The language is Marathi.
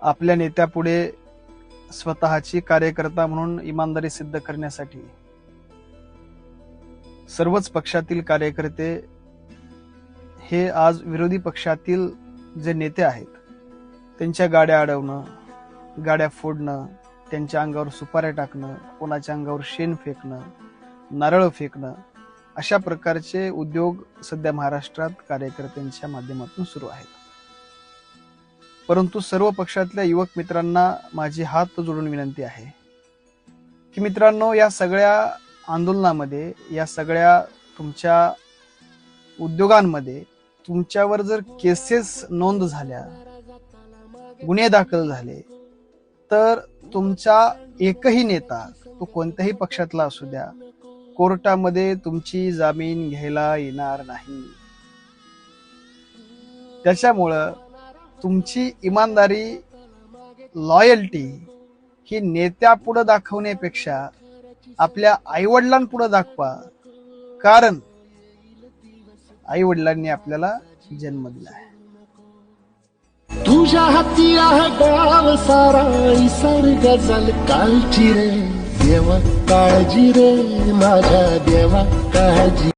आपल्या नेत्यापुढे स्वतःची कार्यकर्ता म्हणून इमानदारी सिद्ध करण्यासाठी. सर्वच पक्षातील कार्यकर्ते हे आज विरोधी पक्षातील जे नेते आहेत त्यांच्या गाड्या अडवणं गाड्या फोडणं त्यांच्या अंगावर सुपाऱ्या टाकणं कोणाच्या अंगावर शेण फेकणं नारळ फेकणं अशा प्रकारचे उद्योग सध्या महाराष्ट्रात कार्यकर्त्यांच्या माध्यमातून सुरू आहेत. परंतु सर्व पक्षातल्या युवक मित्रांना माझी हात जोडून विनंती आहे की मित्रांनो या सगळ्या आंदोलनामध्ये या सगळ्या तुमच्या उद्योगांमध्ये तुमच्यावर जर केसेस नोंद झाल्या गुन्हे दाखल झाले तर तुमचा एकही नेता तो कोणत्याही पक्षातला असू द्या कोर्टामध्ये तुमची जामीन घ्यायला येणार नाही. त्याच्यामुळं तुमची इमानदारी लॉयल्टी ही नेत्यापुढं दाखवण्यापेक्षा आपल्या आईवडिलांपुढं दाखवा. कारण आईवडिलांनी आपल्याला जन्म दिला आहे. तुझ्या हाती आहे गाव सारा सर गजल कालची रे. देवा काळजी रे माझ्या देवा काळजी